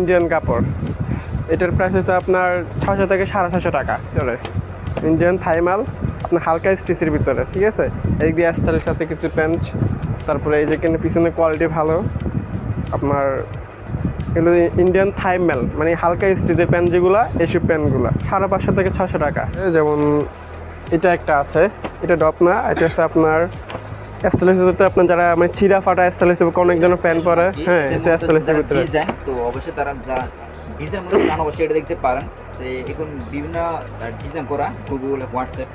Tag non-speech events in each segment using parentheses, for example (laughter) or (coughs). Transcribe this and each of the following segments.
Indian কাপড়। এটার price হচ্ছে আপনার ছশো থেকে সাড়ে ছশো টাকা। ধরে ইন্ডিয়ান থাইমাল আপনার হালকা স্টিচের ভিতরে, ঠিক আছে? এই দিয়ে স্টাইলিশ আছে কিছু প্যান্ট তারপরে এই যে কিন্তু পিছনে কোয়ালিটি ভালো, আপনার এগুলো ইন্ডিয়ান থাইমেল মানে হালকা স্টিচের প্যান্ট যেগুলো এইসব প্যান্টগুলো সাড়ে পাঁচশো থেকে ছশো টাকা। যেমন এটা একটা আছে, এটা ডপ না, এটা হচ্ছে আপনার স্টাইলিশ ভিতরে আপনার যারা মানে ছিঁড়া ফাটা স্টাইলিশ অনেক জনের প্যান্ট পরে। হ্যাঁ এটা স্টাইলিশ ভিতরে। তো অবশ্যই তারা যা ডিজাইন মধ্যে অবশ্যই এটা দেখতে পারেন। এখন বিভিন্ন ডিজাইন করা গুগল হোয়াটসঅ্যাপ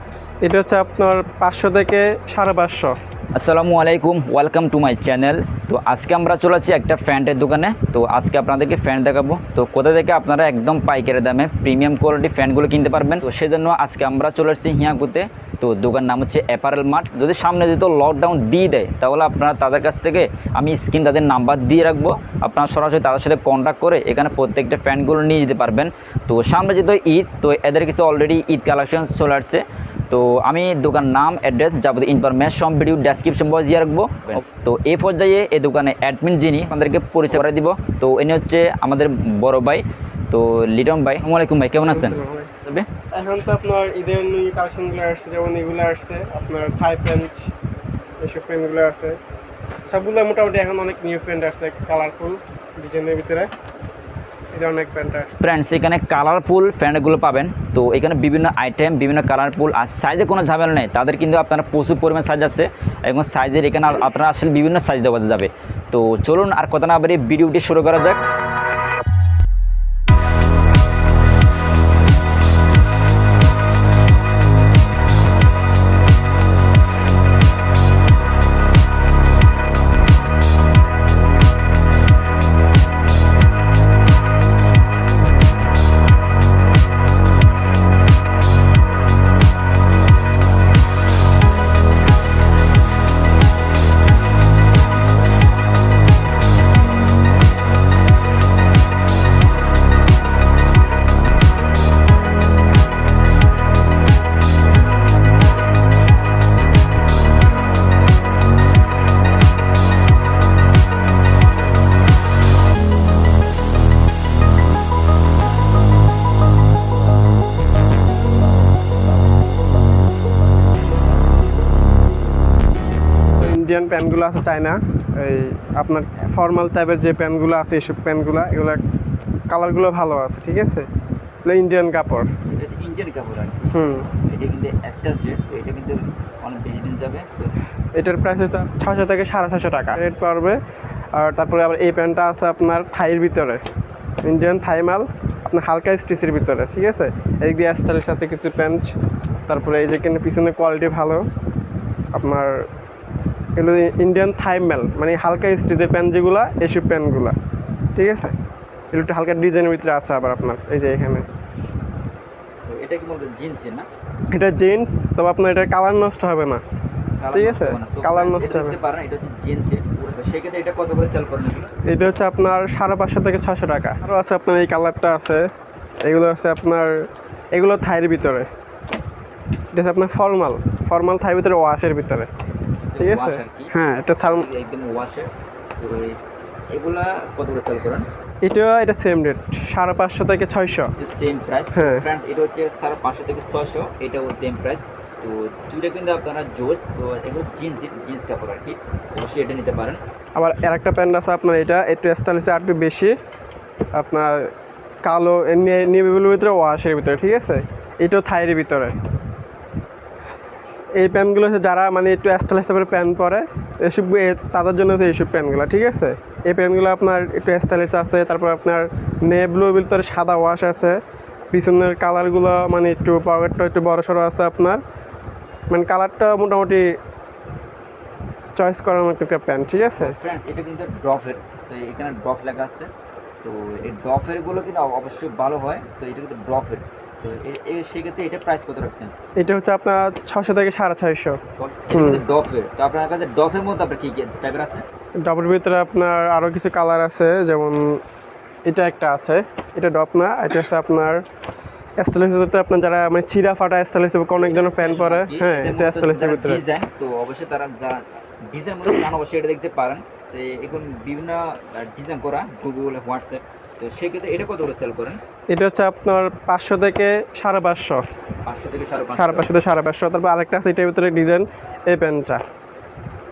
এটা হচ্ছে আপনার পাঁচশো থেকে সাড়ে পাঁচশো। আসসালামু আলাইকুম ওয়েলকাম টু মাই চ্যানেল তো আজকে আমরা চলে আসছি একটা ফ্যান্টের দোকানে। তো আজকে আপনাদেরকে ফ্যান দেখাবো। তো কোথা থেকে আপনারা একদম পাইকারি দামে প্রিমিয়াম কোয়ালিটি ফ্যানগুলো কিনতে পারবেন? তো সেজন্য আজকে আমরা চলে আসছি হিয়াকুতে। তো দোকান নাম হচ্ছে অ্যাপারেল মার্ট যদি সামনে যেত লকডাউন দিয়ে দেয়, তাহলে আপনারা তাদের কাছ থেকে আমি স্ক্রিন তাদের নাম্বার দিয়ে রাখব। আপনারা সরাসরি তাদের সাথে কন্ট্যাক্ট করে এখানে প্রত্যেকটা ফ্যানগুলো নিয়ে যেতে পারবেন। তো সামনে যেহেতু ঈদ, তো এদের কিছু অলরেডি ঈদ কালেকশন চলে আসছে। তো আমি দোকান নাম অ্যাড্রেস যাবতীয় ইনফরমেশন ভিডিও ডেসক্রিপশন বক্স দিয়ে রাখব। তো এই পর্যায়ে এই দোকানে অ্যাডমিন যিনি আমাদেরকে পরিচয় করে দিব। তো ইনি হচ্ছে আমাদের বড় ভাই তো লিটন ভাই আসসালামু আলাইকুম ভাই কেমন আছেন? এখন তো আপনার ঈদের নিউ কালেকশনগুলো আসছে যেমন এগুলো আসছে আপনার থাই প্যান্ট এইসব প্যান্টগুলো আছে সবগুলো মোটামুটি এখন অনেক নিউ প্যান্ট আসছে কালারফুল ডিজাইনের ভিতরে এটা অনেক প্যান্ট আসছে ফ্রেন্ডস এখানে কালারফুল প্যান্টগুলো পাবেন। তো এখানে বিভিন্ন আইটেম বিভিন্ন কালারফুল আর সাইজে কোনো ঝামেলা নেই। তাদের কিন্তু আপনারা প্রচুর পরিমাণ সাইজ আছে, এবং সাইজের এখানে আপনারা আসলে বিভিন্ন সাইজ দেওয়া যাবে। তো চলুন আর কথা না বাড়ি ভিডিওটি শুরু করা যাক। ইন্ডিয়ান প্যান্টগুলো আছে চায়না এই আপনার ফর্মাল টাইপের যে প্যান্টগুলো আছে এইসব প্যান্টগুলো এগুলো কালারগুলো ভালো আছে ঠিক আছে? এগুলো ইন্ডিয়ান কাপড়। ইন্ডিয়ান কাপড় আর হুম। এটা কিন্তু এক্সট্রা রেট তো এটা কিন্তু অনেক বেশি দিন যাবে তো এটার প্রাইস হচ্ছে ছশো থেকে সাড়ে ছশো টাকা। রেট পড়বে আর তারপরে আবার এই প্যান্টটা আছে আপনার থাইয়ের ভিতরে। ইন্ডিয়ান থাই মাল আপনার হালকা স্টিচের ভিতরে ঠিক আছে? এই দিয়ে স্টাইলিশ আছে কিছু প্যান্ট তারপরে এই যে কিন্তু পিছনে কোয়ালিটি ভালো আপনার এগুলো ইন্ডিয়ান থাইমেল মানে হালকা স্টিচের প্যান্ট যেগুলো এইসব প্যান্টগুলো ঠিক আছে? এগুলো একটু হালকা ডিজাইনের ভিতরে আছে আবার আপনার এই যে এখানে। এটা জিন্সি এটা তবে আপনার এটার কালার নষ্ট হবে না। ঠিক আছে, কালার নষ্ট হবে। এটা এটা। এটা হচ্ছে আপনার সাড়ে পাঁচশো থেকে ছশো টাকা। আরও আছে আপনার এই কালারটা আছে। এগুলো আছে আপনার এগুলো থাইয়ের ভিতরে। এটা হচ্ছে আপনার ফর্মাল ফর্মাল থাইয়ের ভিতরে ওয়াশের ভিতরে। ঠিক আছে? আর কি? হ্যাঁ এটা থার্ম একদম ওয়াশে তো এগুলা কত করে সেল করেন? এটা এটা সেম রেট সাড়ে পাঁচশো থেকে ছয়শো। সেম প্রাইস হ্যাঁ। ফ্রেন্ডস এটা হচ্ছে সাড়ে পাঁচশো থেকে ছশো এটাও সেম প্রাইস তো দুইটা কিন্তু আপনারা জোস তো এগুলো জিন্স জিন্স কাপড় আর কি অবশ্যই এটা নিতে পারেন। আবার আর একটা প্যান্ট আছে আপনার এটা একটু স্টাইল হচ্ছে আর একটু বেশি। আপনার কালো নিভিগুলোর ভিতরে ওয়াশের ভিতরে ঠিক আছে? এটাও থাইয়ের ভিতরে। এই প্যান্টগুলো হচ্ছে যারা মানে একটু স্টাইল হিসাবে প্যান্ট পরে, এসব তাদের জন্য হচ্ছে এইসব প্যান্টগুলো ঠিক আছে? এই প্যান্টগুলো আপনার একটু স্টাইলিশ আছে, তারপর আপনার নে ব্লু ভিতরে সাদা ওয়াশ আছে, পিছনের কালারগুলো মানে একটু পকেটটা একটু বড় সড়ো আছে আপনার। মানে কালারটা মোটামুটি চয়েস করার মতো একটা প্যান্ট ঠিক আছে? এটা কিন্তু ড্রফের তো এখানে ড্রপ লেখা আছে। তো এই ড্রফেরগুলো কিন্তু অবশ্যই ভালো হয়, তো এটা কিন্তু ড্রফের তো এই সেক্ষেত্রে এটা প্রাইস কত রাখছেন? এটা হচ্ছে আপনার ছশো থেকে সাড়ে ছয়শো। ডফের তো আপনার কাছে ডফের মধ্যে আপনার কি কি টাইপের আছে? ডবের ভিতরে আপনার আরও কিছু কালার আছে যেমন এটা একটা আছে এটা ডপ না এটা হচ্ছে আপনার স্টাইলিশ ভিতরে আপনার যারা মানে চিরা ফাটা স্টাইলিশ অনেক পরে হ্যাঁ এটা স্টাইলিশের ভিতরে। ডিজাইন তো অবশ্যই তারা যা ডিজাইন মধ্যে অবশ্যই এটা দেখতে পারেন। তো এখন বিভিন্ন ডিজাইন করা গুগল হোয়াটসঅ্যাপ তো সেক্ষেত্রে এটা কত করে সেল করেন? এটা হচ্ছে আপনার পাঁচশো থেকে সাড়ে পাঁচশো। পাঁচশো থেকে সাড়ে পাঁচশো। থেকে সাড়ে পাঁচশো। তারপর আরেকটা আছে এটার ভিতরে ডিজাইন এই প্যান্টটা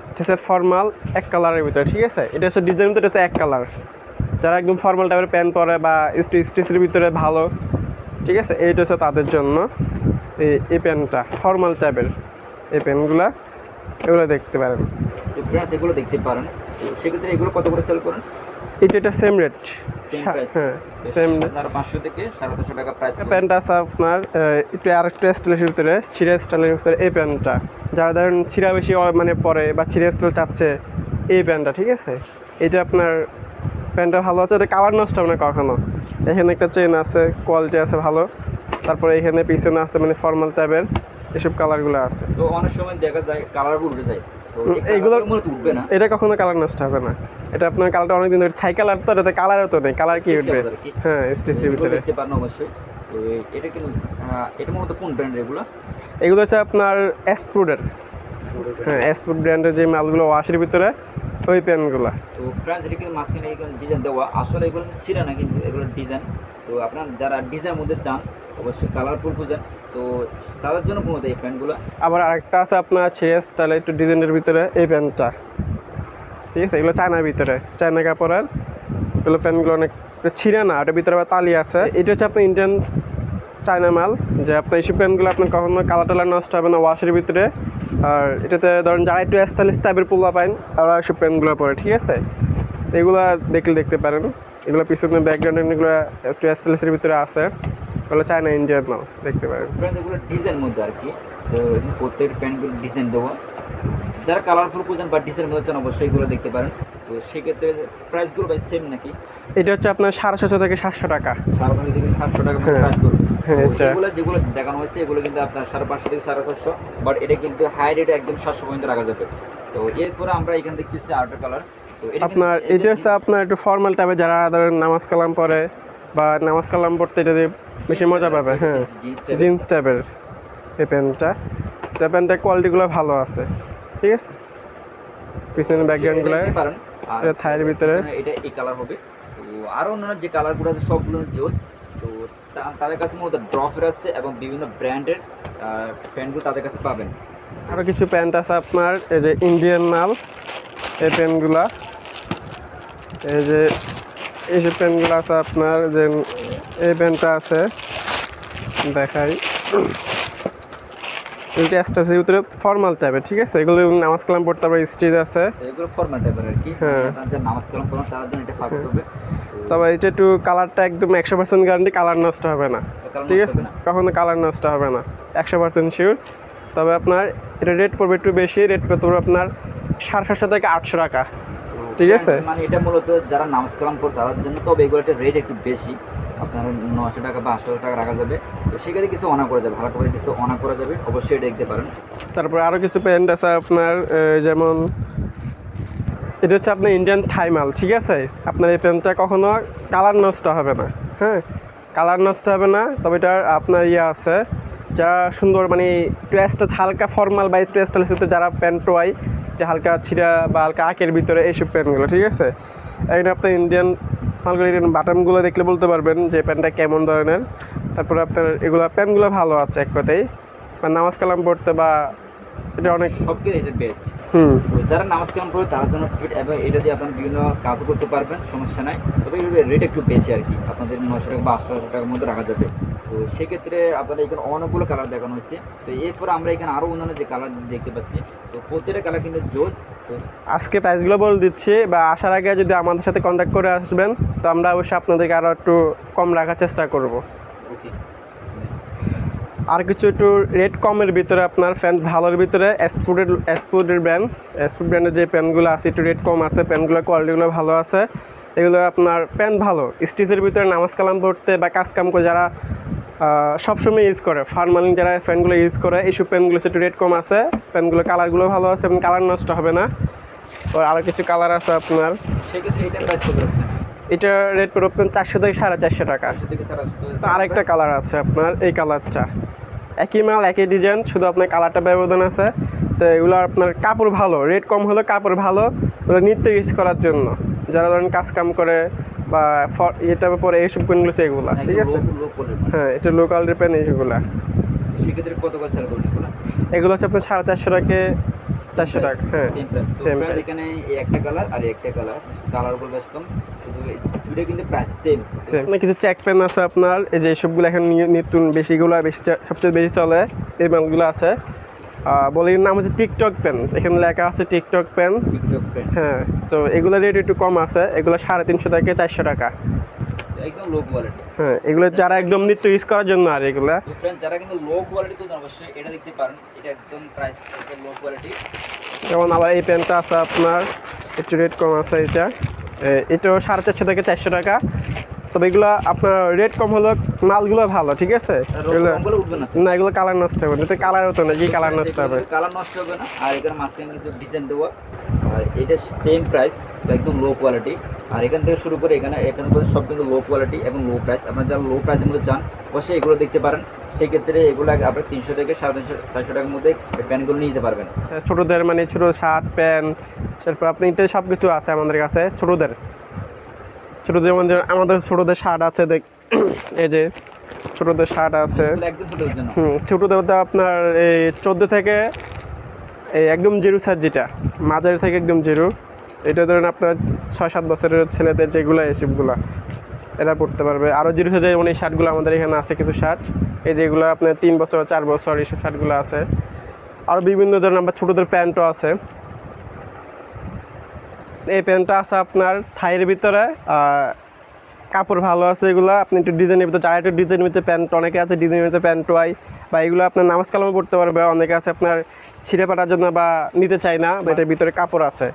এটা হচ্ছে ফর্মাল এক কালারের ভিতরে ঠিক আছে? এটা হচ্ছে ডিজাইন ভিতরে হচ্ছে এক কালার। যারা একদম ফর্মাল টাইপের প্যান্ট পরে বা স্টিচের ভিতরে ভালো ঠিক আছে? এইটা হচ্ছে তাদের জন্য এই এই প্যান্টটা ফর্মাল টাইপের এই প্যান্টগুলা এগুলো দেখতে পারেন। এগুলো দেখতে পারেন। সেক্ষেত্রে এগুলো কত করে সেল করেন? এটা এটা সেম রেট হ্যাঁ সেম রেট পাঁচশো থেকে সাড়ে চারশো টাকা প্রাইস প্যান্টটা আছে আপনার একটু আর একটু স্টাইলের ভিতরে ছিঁড়া স্টাইলের ভিতরে এই প্যান্টটা যারা ধরেন ছিঁড়া বেশি মানে পরে বা ছিঁড়া স্টাইল চাচ্ছে এই প্যান্টটা ঠিক আছে? এটা আপনার প্যান্টটা ভালো আছে এটা কালার নষ্ট হবে না কখনো। এখানে একটা চেন আছে কোয়ালিটি আছে ভালো। তারপরে এখানে পিছনে আছে মানে ফর্মাল টাইপের এসব কালারগুলো আছে। তো অনেক সময় দেখা যায় কালার উঠে যায়। মূলত উঠবে না। এটা কখনো কালার নষ্ট হবে না। এটা আপনার কালারটা অনেকদিন ধরে ছাই কালার তো এটাতে কালারও তো নেই। কালার কি উঠবে? হ্যাঁ স্টিচের ভিতরে। দেখতে পারেন অবশ্যই। তো এটা কিন্তু এটা মূলত কোন ব্র্যান্ড এগুলো? এগুলো হচ্ছে আপনার এসপ্রুডের হ্যাঁ এসপ্রুড ব্র্যান্ডের যে মালগুলো ওয়াশের ভিতরে ওই প্যান্টগুলো তো ফ্রেন্ডস এটা কিন্তু মাঝখানে ডিজাইন দেওয়া। আসলে এগুলো ছিঁড়া না কিন্তু এগুলো ডিজাইন তো আপনার যারা ডিজাইন মধ্যে চান অবশ্যই কালারফুল খুঁজেন তো তাদের জন্য মূলত এই প্যান্টগুলো। আবার আরেকটা আছে আপনার ছিঁড়ে স্টাইলে একটু ডিজাইনের ভিতরে এই প্যান্টটা। ঠিক আছে, এগুলো চায়নার ভিতরে। চায়না কাপড়ের, এগুলো প্যান্টগুলো অনেক ছিঁড়ে না, ওটার ভিতরে আবার তালি আছে। এটা হচ্ছে আপনার ইন্ডিয়ান চায়না মাল, যে আপনার এইসব প্যান্টগুলো আপনার কখনো কালার টালার নষ্ট হবে না ওয়াশের ভিতরে। আর এটাতে ধরেন যারা একটু স্টাইলিশ টাইপের পোলা পাইন ওরা এইসব প্যান্টগুলো পরে, ঠিক আছে? তো এগুলো দেখলে দেখতে পারেন। এগুলো পিছনে ব্যাকগ্রাউন্ড এগুলো একটু স্টাইলিশের ভিতরে আছে। এগুলো চায়না ইন্ডিয়ান মাল দেখতে পারেন। এগুলো ডিজাইন মধ্যে আর কি। তো এখানে প্রত্যেকটা প্যান্টগুলো ডিজাইন দেওয়া যারা কালারফুল খুঁজেন বা ডিজাইন মধ্যে চান অবশ্যই এগুলো দেখতে পারেন। তো সেক্ষেত্রে প্রাইসগুলো ভাই সেম নাকি? এটা হচ্ছে আপনার সাড়ে ছশো থেকে সাতশো টাকা। সাড়ে পাঁচশো থেকে সাতশো টাকা হ্যাঁ। প্রাইস করবে। হ্যাঁ, এগুলো যেগুলো দেখানো হয়েছে এগুলো কিন্তু আপনার সাড়ে পাঁচশো থেকে সাড়ে চারশো বাট এটা কিন্তু হাই রেটে একদম সাতশো পর্যন্ত রাখা যাবে। তো এরপরে আমরা এখান দেখতেছি আউটার কালার তো আপনার এটা হচ্ছে আপনার একটু ফর্মাল টাইপের যারা ধরেন নামাজ কালাম পরে বা নামাজ কালাম পড়তে এটা দিয়ে বেশি মজা পাবে হ্যাঁ। জিন্স টাইপের। এই প্যান্টটা। এটা প্যান্টের কোয়ালিটিগুলো ভালো আছে ঠিক আছে? পিছনে ব্যাকগ্রাউন্ডগুলো এটা থাইয়ের ভিতরে। এটা এই কালার হবে। তো আরও অন্যান্য যে কালারগুলো আছে সবগুলো জোস। তো তা- তাদের কাছে মূলত ড্রফের আছে এবং বিভিন্ন ব্র্যান্ডের প্যান্টগুলো তাদের কাছে পাবেন। আরও কিছু প্যান্ট আছে আপনার এই যে ইন্ডিয়ান মাল এই প্যান্টগুলা। এই যে এই যে প্যান্টগুলো আছে আপনার যে এই প্যান্টটা আছে দেখাই। এগুলো ভিতরে ফর্মাল টাইপের ঠিক আছে? এগুলো নামাজ কালাম পড়তে পারবে স্টিচ আছে। এগুলো ফর্মাল টাইপের আর কি। হ্যাঁ। নামাজ কালাম এটা হবে। তবে এটা একটু কালারটা একদম একশো পার্সেন্ট গ্যারান্টি কালার নষ্ট হবে না। ঠিক আছে? কখনো কালার নষ্ট হবে না। একশো পার্সেন্ট শিওর তবে আপনার এটা রেট পড়বে একটু বেশি রেট পড়তে পারবে আপনার সাড়ে সাতশো থেকে আটশো টাকা। ঠিক আছে? মানে এটা মূলত যারা নামাজ কালাম পড়ে তাদের জন্য তবে এগুলো একটা রেট একটু বেশি। আপনার নশো টাকা বা আটশো টাকা রাখা যাবে। তো সেক্ষেত্রে কিছু অনা করা যাবে ভালো করে কিছু অনা করা যাবে অবশ্যই দেখতে পারেন। তারপরে আরও কিছু প্যান্ট আছে আপনার যেমন এটা হচ্ছে আপনার ইন্ডিয়ান থাই মাল ঠিক আছে? আপনার এই প্যান্টটা কখনো কালার নষ্ট হবে না হ্যাঁ? কালার নষ্ট হবে না তবে এটা আপনার ইয়ে আছে। যারা সুন্দর মানে টুয়েস্ট হালকা ফর্মাল বা সাথে যারা প্যান্ট টোয়াই যে হালকা ছিঁড়া বা হালকা আঁকের ভিতরে এইসব প্যান্টগুলো ঠিক আছে? এখানে আপনার ইন্ডিয়ান মালগুলো ইন্ডিয়ান বাটনগুলো দেখলে বলতে পারবেন যে প্যান্টটা কেমন ধরনের। তারপরে আপনার এগুলো প্যান্টগুলো ভালো আছে এক কথাই বা নামাজ কালাম পড়তে বা এটা অনেক সব কিছু এটা বেস্ট হুম। তো যারা নামাজ কালাম করে তার জন্য ফিট এবং এটা দিয়ে আপনার বিভিন্ন কাজ করতে পারবেন সমস্যা নাই। তবে রেট একটু বেশি আর কি। আপনাদের নশো টাকা বা আটশো টাকার মধ্যে রাখা যাবে। তো সেক্ষেত্রে আপনারা এখানে অনেকগুলো কালার দেখানো হয়েছে। তো এরপরে আমরা এখানে আরও অন্যান্য যে কালার দেখতে পাচ্ছি তো প্রত্যেকটা কালার কিন্তু জোস তো আজকে প্রাইসগুলো বলে দিচ্ছি বা আসার আগে যদি আমাদের সাথে কন্ট্যাক্ট করে আসবেন তো আমরা অবশ্যই আপনাদেরকে আরও একটু কম রাখার চেষ্টা করব। ওকে। আর কিছু একটু রেট কমের ভিতরে আপনার ফ্যান ভালোর ভিতরে এসপুডের এসপুডের ব্র্যান্ড এসপুড ব্র্যান্ডের যে প্যান্টগুলো আছে একটু রেট কম আছে প্যান্টগুলোর কোয়ালিটিগুলো ভালো আছে এগুলো আপনার প্যান্ট ভালো। স্টিচের ভিতরে নামাজ কালাম পড়তে বা কাজ কাম করে যারা সবসময় ইউজ করে। ফার্মালিং যারা ফ্যানগুলো ইউজ করে এইসব প্যান্টগুলো একটু রেট কম আছে প্যান্টগুলো কালারগুলো ভালো আছে এবং কালার নষ্ট হবে না। ওর আরও কিছু কালার আছে আপনার। এটা রেট পড়বে আপনার চারশো থেকে সাড়ে চারশো টাকা। আরেকটা কালার আছে আপনার এই কালারটা একই মাল একই ডিজাইন শুধু আপনার কালারটা ব্যবধান আছে। তো এগুলো আপনার কাপড় ভালো রেট কম হলো কাপড় ভালো ওগুলো নিত্য ইউজ করার জন্য। যারা ধরেন কাজ কাম করে বা এটার পরে এইসব পেনগুলো হচ্ছে এগুলা ঠিক আছে? হ্যাঁ এটা লোকাল পেন এইগুলা। সেক্ষেত্রে কত করে সেল করবেন এগুলো? এগুলো হচ্ছে আপনার সাড়ে চারশো টাকা চারশো টাকা হ্যাঁ সেম প্রাইস এখানে এই একটা কালার আর এই একটা কালার কালারগুলো বেশ কম। শুধু দুটো কিন্তু প্রাইস সেম সেম কিছু চেক পেন আছে আপনার এই যে এইসবগুলো এখন নতুন বেশিগুলো বেশি সবচেয়ে বেশি চলে এই মালগুলো আছে। বলির নাম হচ্ছে টিকটক পেন। এখানে লেখা আছে টিকটক পেন। TikTok pen. হ্যাঁ তো এগুলো রেট একটু কম আছে। এগুলো সাড়ে তিনশো থেকে চারশো টাকা। একদম লো কোয়ালিটি হ্যাঁ এগুলো যারা একদম নিত্য ইউজ করার জন্য আর এগুলা। যারা কিন্তু লো কোয়ালিটি তো অবশ্যই এটা দেখতে পারেন। এটা একদম প্রাইস একদম লো কোয়ালিটি যেমন আবার এই পেনটা আছে আপনার একটু রেট কম আছে এটা। এ- এটাও সাড়ে চারশো থেকে চারশো টাকা। তবে এগুলো আপনার রেট কম হলো মালগুলো ভালো ঠিক আছে? না। এগুলো কালার নষ্ট হবে না। কালার হতো না কি কালার নষ্ট হবে। কালার নষ্ট হবে না। আর এখানে মাঝখানে কিছু ডিজাইন দেবো আর এটা সেম প্রাইস একদম লো কোয়ালিটি আর এখান থেকে শুরু করে এখানে এখানে পর্যন্ত সব কিন্তু লো কোয়ালিটি এবং লো প্রাইস আপনারা যারা লো প্রাইসের মধ্যে চান অবশ্যই এগুলো দেখতে পারেন। সেক্ষেত্রে এগুলো আপনার তিনশো থেকে সাড়ে তিনশো চারশো টাকার মধ্যে প্যান্টগুলো নিয়ে যেতে পারবেন। ছোটোদের মানে ছোটো শার্ট প্যান্ট তারপর আপনি সব কিছু আছে আমাদের কাছে ছোটদের। ছোটদের মধ্যে আমাদের ছোটদের শার্ট আছে দেখ এই যে ছোটদের শার্ট আছে। একদম ছোটোদের মধ্যে আপনার এই চোদ্দ থেকে এই একদম জিরো সাইজ যেটা মাঝারি থেকে একদম জিরো। এটা ধরেন আপনার ছয় সাত বছরের ছেলেদের যেগুলো এসবগুলো এরা পড়তে পারবে। আরও জিরো সাইজের মানে শার্টগুলো আমাদের এখানে আছে কিছু শার্ট এই যেগুলো আপনার তিন বছর চার বছর এইসব শার্টগুলো আছে। আরও বিভিন্ন ধরনের আমার ছোটোদের প্যান্টও আছে। এই প্যান্টটা আছে আপনার থাইয়ের ভিতরে কাপড় ভালো আছে এগুলো আপনি একটু ডিজাইনের ভিতরে যারা একটু ডিজাইনের ভিতরে প্যান্ট অনেকে আছে ডিজাইনের ভিতরে প্যান্ট ওয়াই বা এগুলো আপনার নামাজ কালামও পড়তে পারবে অনেকে আছে আপনার ছিঁড়ে পাটার জন্য বা নিতে চায় না বা এটার ভিতরে কাপড় আছে।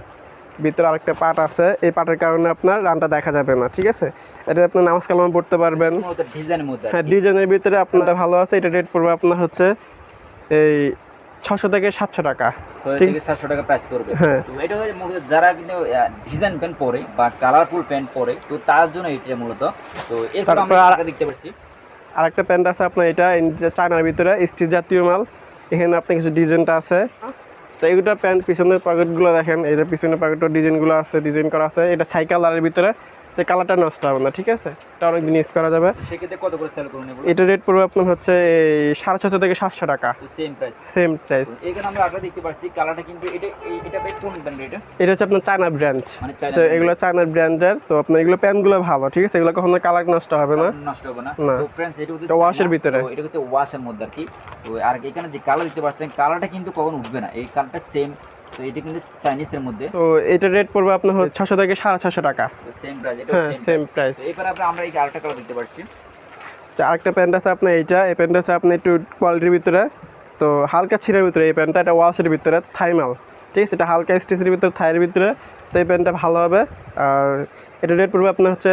ভিতরে আরেকটা পাট আছে এই পাটের কারণে আপনার রানটা দেখা যাবে না ঠিক আছে? এটা আপনি নামাজ কালামও পড়তে পারবেন। হ্যাঁ ডিজাইনের ভিতরে আপনার ভালো আছে এটা রেট পড়বে আপনার হচ্ছে এই ছশো থেকে সাতশো টাকা। ঠিক- সাতশো টাকা প্রাইস পড়বে। হ্যাঁ। তো এটা মূলত যারা কিন্তু ডিজাইন প্যান্ট পরে বা কালারফুল প্যান্ট পরে তো তার জন্য এটা মূলত। তো এরপর আমরা দেখতে পাচ্ছি আরেকটা প্যান্ট আছে আপনার এটা চায়নার ভিতরে স্টিচ জাতীয় মাল। এখানে আপনার কিছু ডিজাইনটা আছে। তো এইগুলো প্যান্ট পিছনের পকেটগুলো দেখেন যে পিছনের পকেটের ডিজাইনগুলো আছে ডিজাইন করা আছে। এটা ছাই কালারের ভিতরে। তো কালারটা নষ্ট হবে না ঠিক আছে? এটা অনেক দিন ইউজ করা যাবে। সেক্ষেত্রে কত করে সেল করুন এটা রেট পড়বে আপনার হচ্ছে সাড়ে ছশো থেকে সাতশো টাকা। সেম প্রাইস সেম প্রাইস এখানে আমরা আরেকটা দেখতে পাচ্ছি কালারটা কিন্তু এটা এটা কোন ব্র্যান্ড এটা এটা হচ্ছে আপনার চায়না ব্র্যান্ড মানে তো এগুলো চায়নার ব্র্যান্ডের তো আপনার এগুলো প্যান্টগুলো ভালো ঠিক আছে? এগুলো কখনো কালার নষ্ট হবে না। নষ্ট হবে না। তো ফ্রেন্ডস এটা হচ্ছে এর ভিতরে। এটা হচ্ছে ওয়াশের মধ্যে আর কি। তো আর এখানে যে কালার দেখতে পাচ্ছেন কালারটা কিন্তু কখনো উঠবে না। এই কালারটা সেম তো এটা কিন্তু চাইনিজের মধ্যে। তো এটা রেট পড়বে আপনার হচ্ছে থেকে টাকা। সেম প্রাইস এটা হ্যাঁ, সেম প্রাইস এবার আমরা আমরা এই আরেকটা কালার দেখতে পাচ্ছি তো আরেকটা প্যান্ট আছে আপনার এইটা এই আছে আপনার একটু কোয়ালিটির ভিতরে। তো হালকা ছিঁড়ের ভিতরে এই প্যান্টটা এটা ওয়াশের ভিতরে থাইমাল ঠিক আছে এটা হালকা স্টিচের ভিতরে থাইয়ের ভিতরে। তো এই প্যান্টটা ভালো হবে। আর এটা রেট পড়বে আপনার হচ্ছে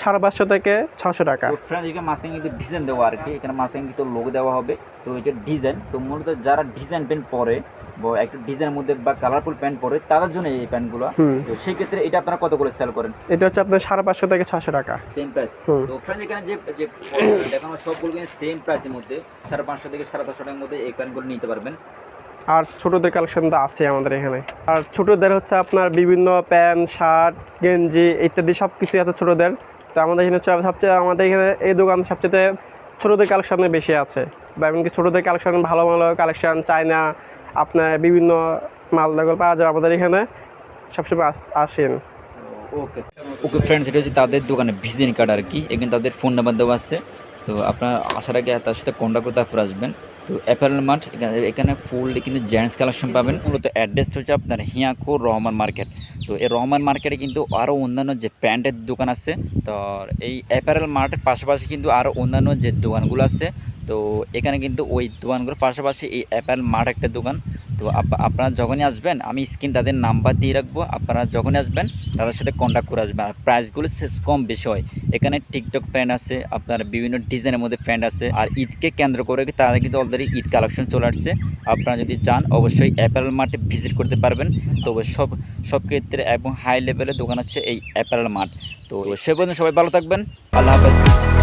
সাড়ে পাঁচশো থেকে ছশো টাকা। ফ্রেন্ড এখানে মাসিং কিন্তু ডিজাইন দেওয়া আর কি। এখানে মাসিং কিন্তু লোগো দেওয়া হবে। তো এটা ডিজাইন তো মূলত যারা ডিজাইন প্যান্ট পরে বা একটা ডিজাইনের মধ্যে বা কালারফুল প্যান্ট পরে তাদের জন্য এই প্যান্টগুলো তো সেই ক্ষেত্রে এটা আপনারা কত করে সেল করেন? এটা হচ্ছে আপনার সাড়ে পাঁচশো থেকে ছশো টাকা। সেম প্রাইস তো ফ্রেন্ডস এখানে যে যে (coughs) দেখানো সবগুলো কিন্তু সেম প্রাইসের মধ্যে সাড়ে পাঁচশো থেকে সাড়ে দশশো টাকার মধ্যে এই প্যান্টগুলো নিতে পারবেন। আর ছোটদের কালেকশন তো আছে আমাদের এখানে। আর ছোটদের হচ্ছে আপনার বিভিন্ন প্যান্ট শার্ট গেঞ্জি ইত্যাদি সব কিছু আছে ছোটোদের। তো আমাদের এখানে সবচেয়ে আমাদের এখানে এই দোকান সবচেয়ে ছোটোদের কালেকশনে বেশি আছে। বা এমনকি ছোটোদের কালেকশান, ভালো ভালো কালেকশান, চায়না, আপনার বিভিন্ন মালদাগুলো পাওয়া যায় আমাদের এখানে। সবসময় আস- আসেন। ওকে। ওকে ফ্রেন্ডস এটা হচ্ছে তাদের দোকানে ভিজিটিং কার্ড আর কি। এখানে তাদের ফোন নাম্বার দেওয়া আছে। তো আপনার আসার আগে তার সাথে কন্ট্যাক্ট করে আসবেন। তো অ্যাপারেল মার্ট এখানে এখানে ফুল কিন্তু জেন্টস কালেকশন পাবেন। মূলত অ্যাড্রেসটা হচ্ছে আপনার হিয়াকো রহমান মার্কেট তো এই রহমান মার্কেটে কিন্তু আরও অন্যান্য যে প্যান্টের দোকান আছে, তো এই অ্যাপারেল মার্টের পাশাপাশি কিন্তু আরও অন্যান্য যে দোকানগুলো আছে তো এখানে কিন্তু ওই দোকানগুলোর পাশাপাশি এই অ্যাপারেল মার্ট একটা দোকান। তো আপ- আপনারা যখনই আসবেন, আমি স্ক্রিন তাদের নাম্বার দিয়ে রাখব। আপনারা যখনই আসবেন, তাদের সাথে কন্ট্যাক্ট করে আসবেন। আর প্রাইসগুলো কম বেশি হয়। এখানে টিকটক প্যান্ট আছে, আপনার বিভিন্ন ডিজাইনের মধ্যে প্যান্ট আছে। আর ঈদকে কেন্দ্র করে তাদের কিন্তু অলরেডি ঈদ কালেকশন চলে আসছে। আপনারা যদি চান, অবশ্যই অ্যাপারেল মার্টে ভিজিট করতে পারবেন। তবে সব সব ক্ষেত্রে এবং হাই লেভেলের দোকান হচ্ছে এই অ্যাপারেল মার্ট। তো সে পর্যন্ত সবাই ভালো থাকবেন। আল্লাহ হাফেজ।